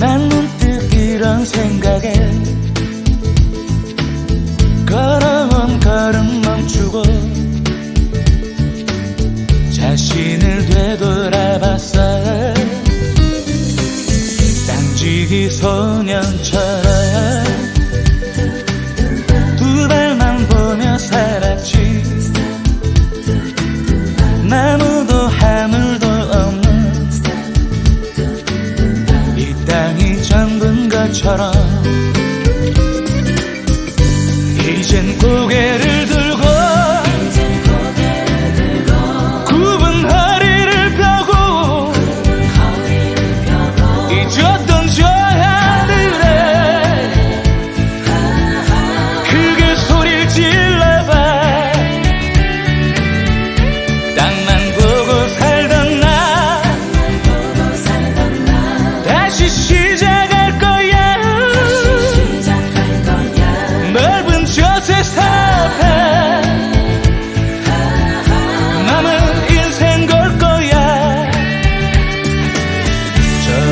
난 문득 이런 생각에 걸어온 걸음 멈추고 자신을 되돌아봤어 땅지기 소년처럼 두 발만 보며 살았지. 나무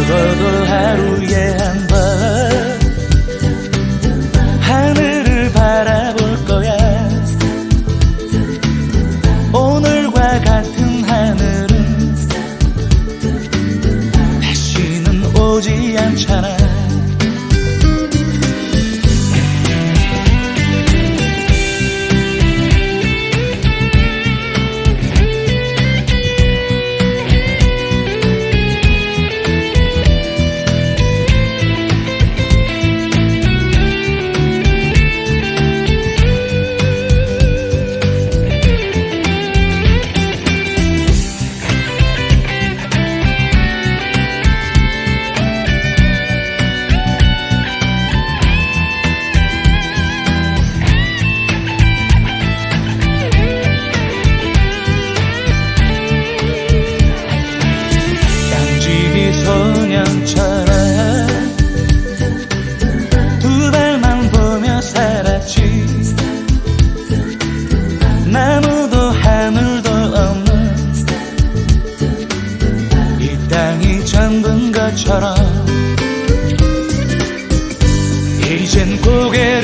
적어도 하루에 한 번 하늘을 바라볼 거야. 오늘과 같은 하늘은 다시는 오지 않잖아 살았지. 나무도 하늘도 없는 이 땅이 전부인 것처럼 이젠 고개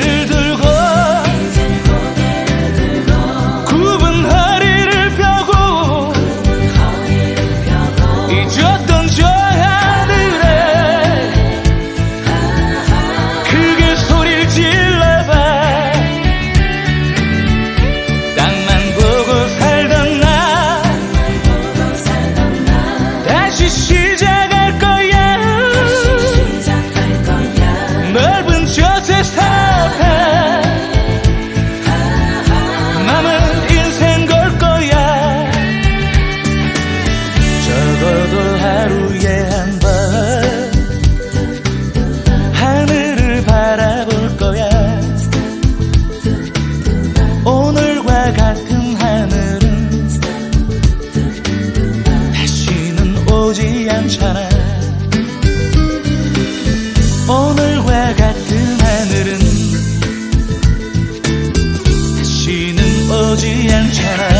오지 않잖아. 오늘과 같은 하늘은 다시는 오지 않잖아